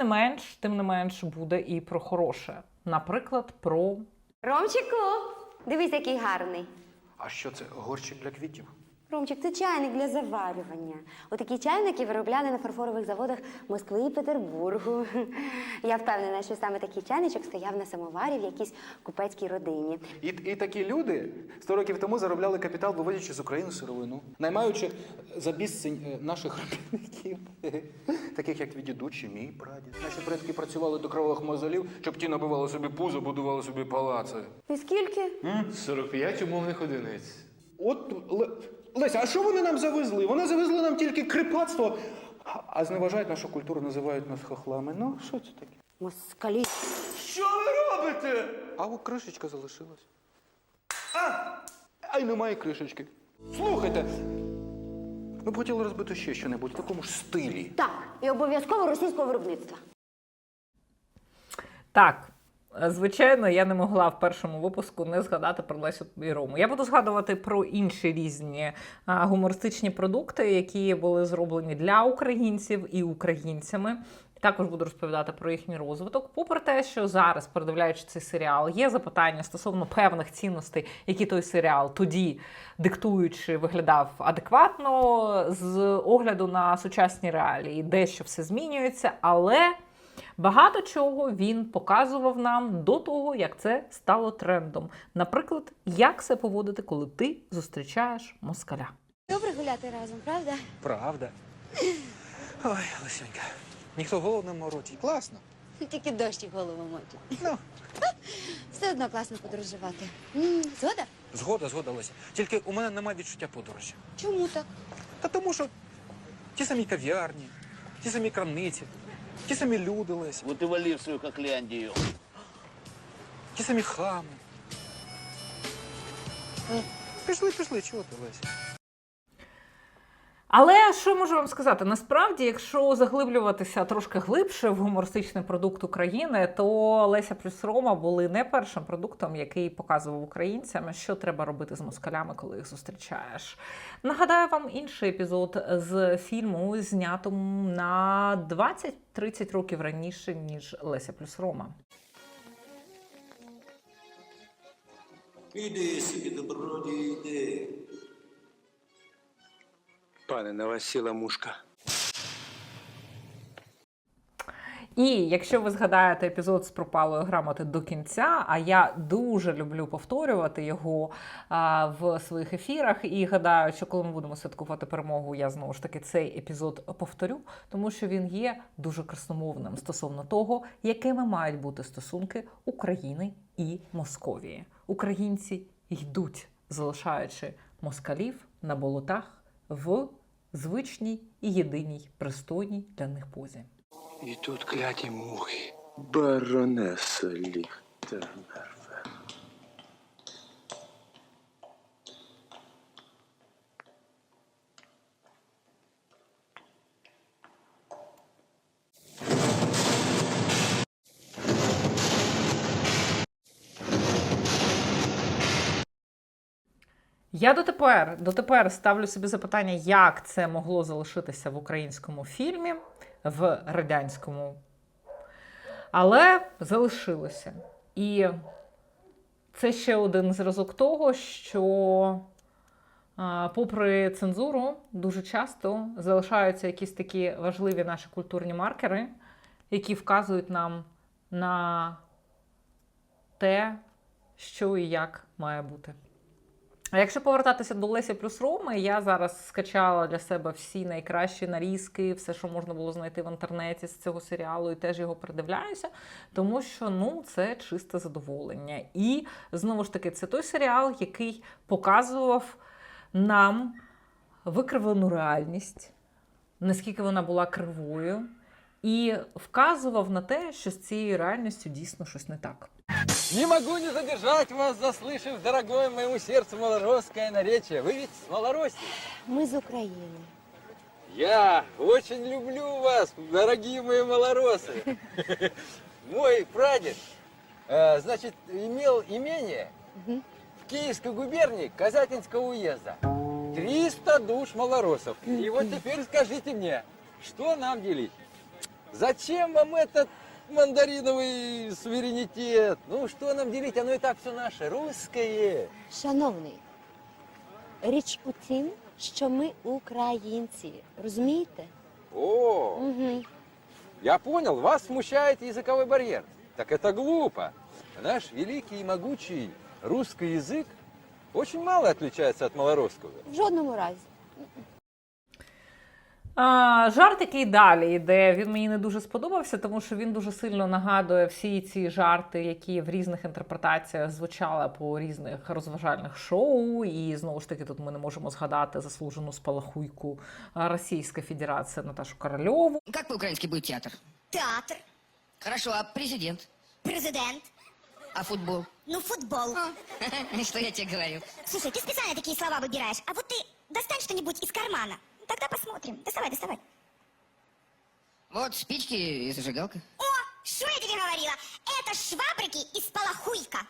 не менш, тим не менш, буде і про хороше. Наприклад, про Ромчику, дивись, який гарний. А що це? Горщик для квітів? Ромчик, це чайник для заварювання. Отакі чайники виробляли на фарфорових заводах Москви і Петербургу. Я впевнена, що саме такий чайничок стояв на самоварі в якійсь купецькій родині. І, і такі люди 100 років тому заробляли капітал, вивозячи з України сировину, наймаючи за безцінь е, наших робітників, таких як твій дідусь мій прадід. Наші предки працювали до кровавих мозолів, щоб ті набивали собі пузо, будували собі палаци. І скільки? 45 умовних одиниць. От Л- Леся, а що вони нам завезли? Вони завезли нам тільки кріпацтво, а зневажають нашу культуру, називають нас хохлами. Ну, що це таке? Москалі. Що ви робите? А от кришечка залишилась. А! А й немає кришечки. Слухайте. Ми б хотіли розбити ще щось в такому ж стилі. Так, і обов'язково російського виробництва. Так, е, звичайно, я не могла в першому випуску не згадати про Лесю і Рому. Я буду згадувати про інші різні а, гумористичні продукти, які були зроблені для українців і українцями. Також буду розповідати про їхній розвиток. Попри те, що зараз, передивляючи цей серіал, є запитання стосовно певних цінностей, які той серіал тоді диктуючи виглядав адекватно з огляду на сучасні реалії, дещо все змінюється, але. Багато чого він показував нам до того, як це стало трендом. Наприклад, як себе поводити, коли ти зустрічаєш москаля. Добре гуляти разом, правда? Правда. Ой, Лесенька, ніхто голову не морочить. Класно. Тільки дощ в голову мочить. Ну. Все одно класно подорожувати. М, Згода? Згода, згода, Леся. Тільки у мене немає відчуття подорожі. Чому так? Та тому що ті самі кав'ярні, ті самі крамниці, ті самі люди, Леся, Вот и вали в свою Кокляндию. ті самі хами. Ну, Пішли, пішли, чого ти, Леся? Але що можу вам сказати? Насправді, якщо заглиблюватися трошки глибше в гумористичний продукт України, то Леся плюс Рома були не першим продуктом, який показував українцям, що треба робити з москалями, коли їх зустрічаєш. Нагадаю вам інший епізод з фільму, знятому на 20-30 років раніше, ніж Леся плюс Рома. Іди собі, добродій. Пане, на вас сіла мушка. І якщо ви згадаєте епізод з пропалою грамоти до кінця, а я дуже люблю повторювати його а, в своїх ефірах, і гадаю, що коли ми будемо святкувати перемогу, я знову ж таки цей епізод повторю, тому що він є дуже красномовним стосовно того, якими мають бути стосунки України і Московії. Українці йдуть, залишаючи москалів на болотах в звичній і єдиній пристойній для них позі. І тут кляті мухи. Баронеса Ліхтенберг. Я дотепер, дотепер ставлю собі запитання, як це могло залишитися в українському фільмі, в радянському. Але залишилося. І це ще один зразок того, що, попри цензуру, дуже часто залишаються якісь такі важливі наші культурні маркери, які вказують нам на те, що і як має бути. А якщо повертатися до Лесі плюс Роми, я зараз скачала для себе всі найкращі нарізки, все, що можна було знайти в інтернеті з цього серіалу, і теж його придивляюся, тому що ну це чисте задоволення. І знову ж таки, це той серіал, який показував нам викривлену реальність, наскільки вона була кривою, і вказував на те, що з цією реальністю дійсно щось не так. Не могу не задержать вас, заслышав дорогое моему сердцу малоросское наречие. Вы ведь с Малороссии? Ми з України. Я очень люблю вас, дорогие мои малоросы. Мой прадед, э, значит, имел имение в Киевской губернии Казатинского уезда. 300 душ малоросов. И вот теперь скажите мне, что нам делить? Зачем вам этот мандариновый суверенитет? Ну, что нам делить? Оно и так все наше, русское. Шановний, річ у тім, що ми українці. Розумієте? О, Угу. я понял, вас смущает языковой барьер. Так это глупо. Наш великий и могучий русский язык очень мало отличается от малорусского. В жодному разі. А, жарт, який далі йде, він мені не дуже сподобався, тому що він дуже сильно нагадує всі ці жарти, які в різних інтерпретаціях звучали по різних розважальних шоу. І знову ж таки, тут ми не можемо згадати заслужену спалахуйку а, Російська Федерація Наташу Корольову. Как по-украински будет театр? Театр, Хорошо, а президент? президент, А футбол? ну футбол. Что я тебе говорю? Слушай, ты специально такие слова выбираешь, а вот ты достань что-нибудь из кармана. Тогда посмотрим. Доставай, доставай. Вот спички и зажигалка. О, что я тебе говорила? Это швабрики из полохуйка.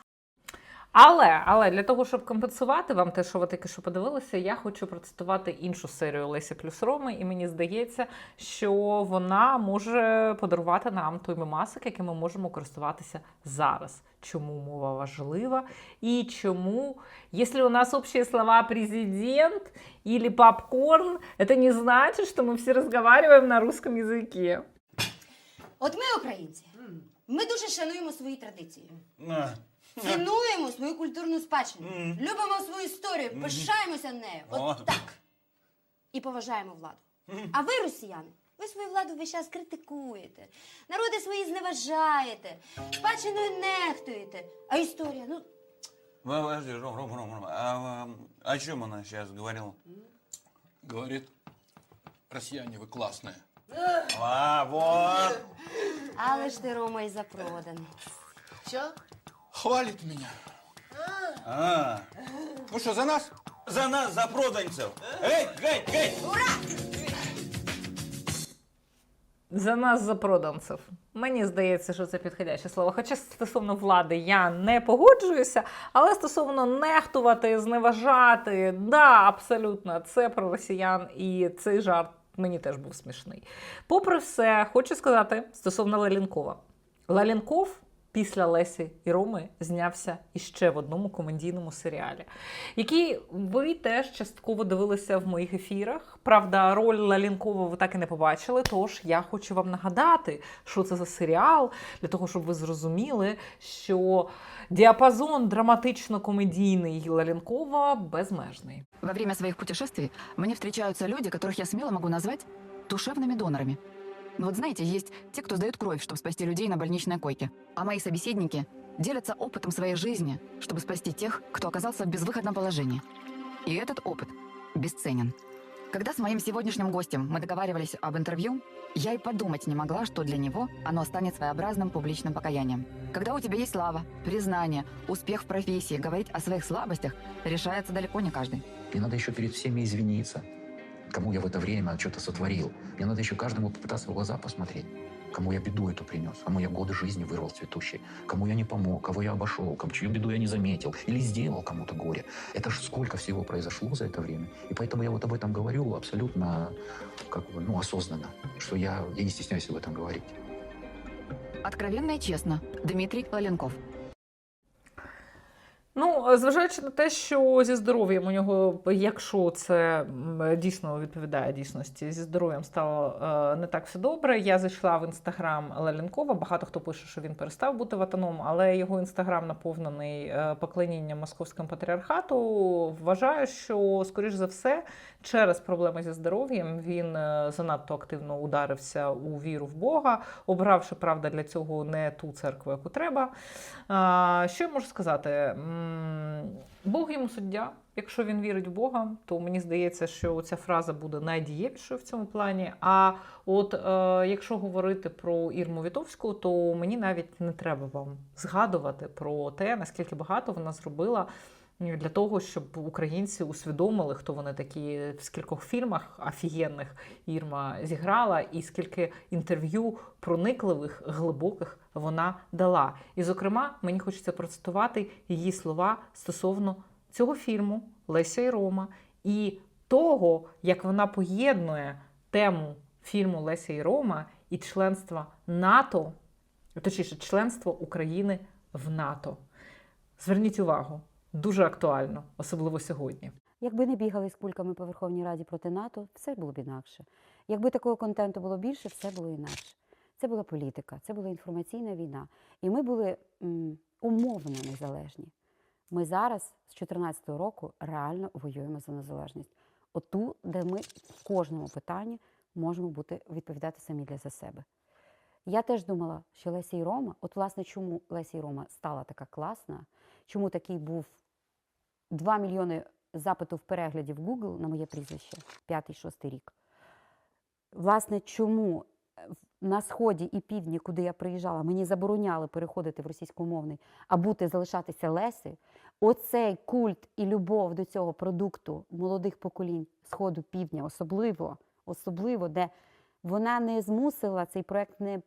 Але, але для того, щоб компенсувати вам те, що ви тільки що подивилися, я хочу процитувати іншу серію Лесі плюс Роми, і мені здається, що вона може подарувати нам той мемасик, яким ми можемо користуватися зараз. Чому мова важлива і чому, якщо у нас общие слова президент или попкорн, это не значит, что мы все разговариваем на русском языке. От ми, українці, ми дуже шануємо свої традиції. Цінуємо свою культурну спадщину, любимо свою історію, пишаємося нею. От так. І поважаємо владу. А ви, росіяни, ви свою владу весь час критикуєте, народи свої зневажаєте, спадщиною нехтуєте. А історія, ну, Подожди, Ром, Ром, Ром, Ром, а, а о чем она сейчас говорила? Говорить, росіяни, ви класні. А, вот. але ж ти, Рома, і запроданий. Хвалить мене. А, Ну що, за нас? за нас, за проданцев. Эй, гей, гей! За нас, за проданців. Мені здається, що це підходяще слово. Хоча стосовно влади я не погоджуюся, але стосовно нехтувати, зневажати, да, абсолютно, це про росіян, і цей жарт мені теж був смішний. Попри все, хочу сказати стосовно Лалінкова. Лалінков після Лесі і Роми знявся іще в одному комедійному серіалі, який ви теж частково дивилися в моїх ефірах. Правда, роль Лалінкова ви так і не побачили. Тож я хочу вам нагадати, що це за серіал, для того, щоб ви зрозуміли, що діапазон драматично-комедійний Лалінкова безмежний. Во время своих путешествий мне встречаются люди, которых я смело могу назвать душевными донорами. Ну Вот знаете, есть те, кто сдает кровь, чтобы спасти людей на больничной койке. А мои собеседники делятся опытом своей жизни, чтобы спасти тех, кто оказался в безвыходном положении. И этот опыт бесценен. Когда с моим сегодняшним гостем мы договаривались об интервью, я и подумать не могла, что для него оно станет своеобразным публичным покаянием. Когда у тебя есть слава, признание, успех в профессии, говорить о своих слабостях решается далеко не каждый. Мне надо еще перед всеми извиниться, кому я в это время что-то сотворил. Мне надо еще каждому попытаться в глаза посмотреть. Кому я беду эту принес, кому я годы жизни вырвал цветущие, кому я не помог, кого я обошел, кому чью беду я не заметил или сделал кому-то горе. Это же сколько всего произошло за это время. И поэтому я вот об этом говорю абсолютно как бы, ну, осознанно, что я, я не стесняюсь об этом говорить. Откровенно и честно. Дмитрий Лаленков. Ну, зважаючи на те, що зі здоров'ям у нього, якщо це дійсно відповідає дійсності, зі здоров'ям стало е, не так все добре. Я зайшла в інстаграм Лалінкова. Багато хто пише, що він перестав бути ватаном, але його інстаграм наповнений е, поклонінням московському патріархату. Вважаю, що скоріш за все, через проблеми зі здоров'ям він е, занадто активно ударився у віру в Бога, обравши правда для цього не ту церкву, яку треба. Що я можу сказати? Бог йому суддя. Якщо він вірить в Бога, то мені здається, що ця фраза буде найдієвішою в цьому плані. А от е, якщо говорити про Ірму Вітовську, то мені навіть не треба вам згадувати про те, наскільки багато вона зробила для того, щоб українці усвідомили, хто вони такі, в скількох фільмах офігенних Ірма зіграла, і скільки інтерв'ю проникливих, глибоких вона дала. І, зокрема, мені хочеться процитувати її слова стосовно цього фільму Леся і Рома і того, як вона поєднує тему фільму Леся і Рома і членства НАТО, точніше, членство України в НАТО. Зверніть увагу, дуже актуально, особливо сьогодні. Якби не бігали з кульками по Верховній Раді проти НАТО, все було б інакше. Якби такого контенту було більше, все було інакше. Це була політика, це була інформаційна війна. І ми були м, умовно незалежні. Ми зараз з 2014 року реально воюємо за незалежність. Оту, де ми в кожному питанні можемо бути відповідати самі для за себе. Я теж думала, що Леся і Рома, от власне, чому Леся і Рома стала така класна, чому такий був 2 мільйони запитів переглядів Google на моє прізвище, п'ятий-шостий рік. Власне, чому е, на сході і півдні, куди я приїжджала, мені забороняли переходити в російськомовний, а бути залишатися Леси, оцей культ і любов до цього продукту молодих поколінь сходу півдня, особливо, особливо, де вона не змусила цей проект не.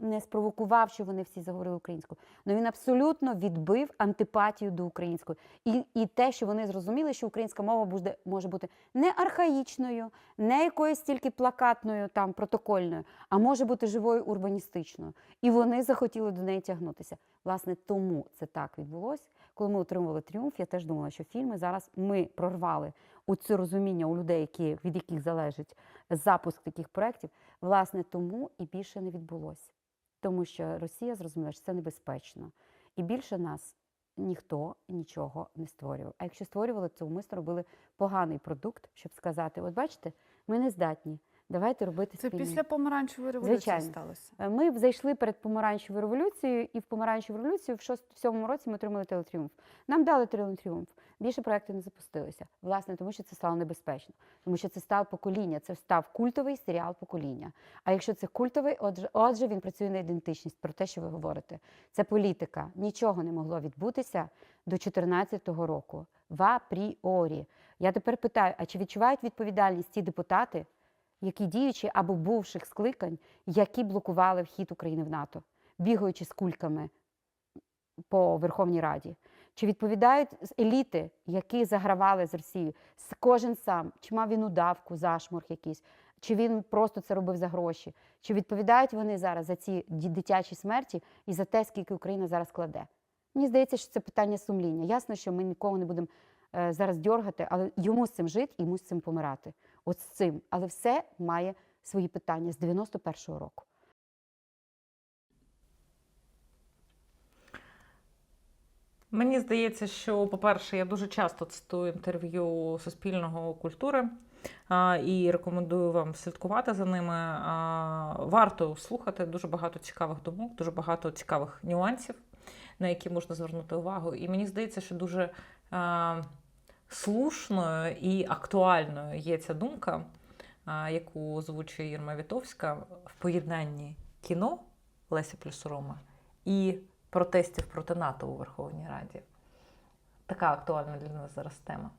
Не спровокував, що вони всі заговорили українською. але він абсолютно відбив антипатію до української. І, і те, що вони зрозуміли, що українська мова буде, може бути не архаїчною, не якоюсь тільки плакатною, там, протокольною, а може бути живою урбаністичною. І вони захотіли до неї тягнутися. Власне, тому це так відбулося. Коли ми отримували тріумф, я теж думала, що фільми зараз ми прорвали у це розуміння у людей, які, від яких залежить запуск таких проєктів. Власне, тому і більше не відбулося. Тому що Росія зрозуміла, що це небезпечно. І більше нас ніхто нічого не створював. А якщо створювали, то ми робили поганий продукт, щоб сказати: от бачите, ми не здатні. Давайте робити Це спільний». після помаранчевої революції Звичайно. сталося. Е, Ми зайшли перед помаранчевою революцією, і в помаранчеву революцію в 6-7 році ми отримали телетріумф. Нам дали телетріумф. Більше проєктів не запустилися. Власне, тому що це стало небезпечно, тому що це стало покоління, це став культовий серіал покоління. А якщо це культовий, отже, отже, він працює на ідентичність про те, що ви говорите. Це політика. Нічого не могло відбутися до 2014 року. В апріорі. Я тепер питаю: а чи відчувають відповідальність ті депутати? Які діючі або бувших скликань, які блокували вхід України в НАТО, бігаючи з кульками по Верховній Раді? Чи відповідають еліти, які загравали з Росією? Кожен сам, чи мав він удавку, зашморг якийсь, чи він просто це робив за гроші? Чи відповідають вони зараз за ці дитячі смерті і за те, скільки Україна зараз кладе? Мені здається, що це питання сумління. Ясно, що ми нікого не будемо е, зараз дьоргати, але йому з цим жити і йому з цим помирати. От з цим. Але все має свої питання з 91-го року. Мені здається, що, по-перше, я дуже часто цитую інтерв'ю Суспільного культури і рекомендую вам слідкувати за ними. Варто слухати дуже багато цікавих думок, дуже багато цікавих нюансів, на які можна звернути увагу. І мені здається, що дуже слушною і актуальною є ця думка, яку озвучує Ірма Вітовська в поєднанні кіно Леся плюс Рома і протестів проти НАТО у Верховній Раді. Така актуальна для нас зараз тема.